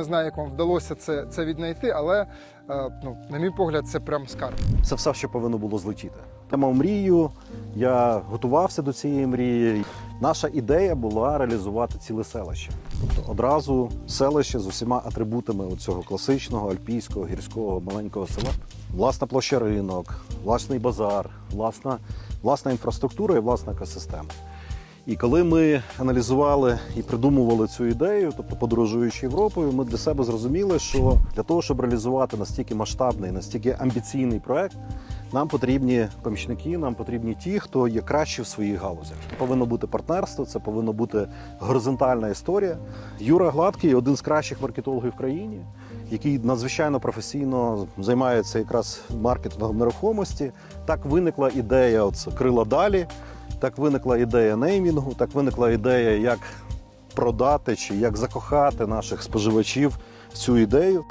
Не знаю, як вам вдалося це, це віднайти, але е, ну, на мій погляд, це прям скарб. Це все, що повинно було злетіти. Я мав мрію, я готувався до цієї мрії. Наша ідея була реалізувати ціле селище. Тобто одразу селище з усіма атрибутами цього класичного альпійського гірського маленького села. Власна площа ринок, власний базар, власна, власна інфраструктура і власна екосистема. І коли ми аналізували і придумували цю ідею, тобто подорожуючи Європою, ми для себе зрозуміли, що для того, щоб реалізувати настільки масштабний, настільки амбіційний проект, нам потрібні помічники, нам потрібні ті, хто є кращі в своїх галузях. Це повинно бути партнерство, це повинна бути горизонтальна історія. Юра Гладкий один з кращих маркетологів в країні, який надзвичайно професійно займається якраз маркетингом нерухомості. Так виникла ідея оце, крила далі. Так виникла ідея неймінгу, так виникла ідея, як продати чи як закохати наших споживачів цю ідею.